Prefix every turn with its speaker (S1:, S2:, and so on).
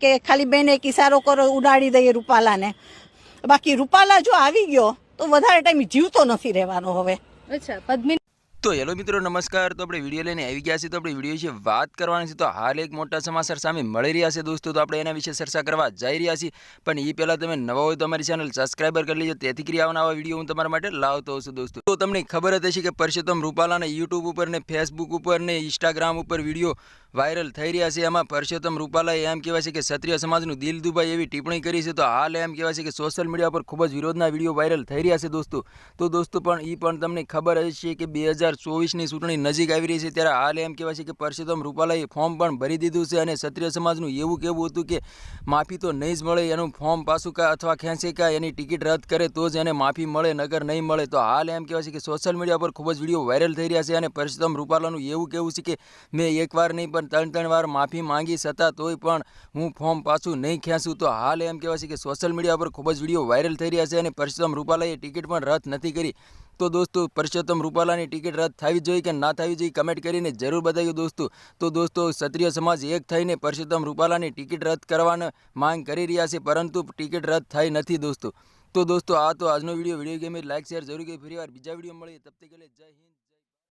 S1: કે ખાલી બેન એક ઇશારો કરો, ઉડાડી દઈએ રૂપાલાને. બાકી રૂપાલા જો આવી ગયો, તો વધારે ટાઈમ જીવતો નથી રહેવાનો હવે.
S2: અચ્છા, પદ્મિની
S3: તો હેલો મિત્રો, નમસ્કાર. તો આપણે વીડિયો લઈને આવી ગયા છીએ. તો આપણે વીડિયો વિશે વાત કરવાની છે. તો હાલ એક મોટા સમાચાર સામે મળી રહ્યા છે દોસ્તો. તો આપણે એના વિશે ચર્ચા કરવા જઈ રહ્યા છીએ. પણ એ પહેલાં તમે નવા હોય તો અમારી ચેનલ સબસ્ક્રાઈબર કરી લેજો. તેથી કરી આવવાના આવા વીડિયો હું તમારા માટે લાવતો છું દોસ્તો. તો તમને ખબર જ હશે કે પરસોત્તમ રૂપાલાના યુટ્યુબ ઉપર ને ફેસબુક ઉપર ને ઇન્સ્ટાગ્રામ ઉપર વીડિયો વાયરલ થઈ રહ્યા છે. એમાં પરસોત્તમ રૂપાલાએ એમ કહેવાય છે કે ક્ષત્રિય સમાજનું દિલ દુભાઈ એવી ટિપ્પણી કરી છે. તો હાલ એમ કહેવાય છે કે સોશિયલ મીડિયા પર ખૂબ જ વિરોધના વીડિયો વાયરલ થઈ રહ્યા છે દોસ્તો. તો દોસ્તો પણ એ પણ તમને ખબર હશે કે બે હજાર ચોવીસની ચૂંટણી નજીક આવી રહી છે, ત્યારે હાલ એમ કહેવાય છે કે પરસોત્તમ રૂપાલાએ ફોર્મ પણ ભરી દીધું છે અને ક્ષત્રિય સમાજનું એવું કહેવું હતું કે માફી તો નહીં જ મળે, એનું ફોર્મ પાછું કા અથવા ખેંચે કા, એની ટિકિટ રદ કરે તો જ એને માફી મળે નગર નહીં મળે. તો હાલ એમ કહેવાય છે કે સોશિયલ મીડિયા પર ખૂબ જ વીડિયો વાયરલ થઈ રહ્યા છે અને પરસોત્તમ રૂપાલાનું એવું કહેવું છે કે મેં એકવાર નહીં, પણ ત્રણ ત્રણ વાર માફી માંગી છતાં તોય પણ હું ફોર્મ પાછું નહીં ખેંચું. તો હાલ એમ કહેવાય છે કે સોશિયલ મીડિયા પર ખૂબ જ વીડિયો વાયરલ થઈ રહ્યા છે અને પરસોત્તમ રૂપાલાએ ટિકિટ પણ રદ નથી કરી. તો દોસ્તો પરસોત્તમ રૂપાલાની ટિકિટ રદ થવી જોઈએ કે ના થવી જોઈએ કમેન્ટ કરીને જરૂર બતાવ્યું દોસ્તો. તો દોસ્તો ક્ષત્રિય સમાજ એક થઈને પરસોત્તમ રૂપાલાની ટિકિટ રદ કરવાની માંગ કરી રહ્યા છે, પરંતુ ટિકિટ રદ થઈ નથી દોસ્તો. તો દોસ્તો આ તો આજનો video. Video game like share જરૂર કે ફરી વાર બીજા વીડિયો મળીએ. તબ તક જય હિન્દ.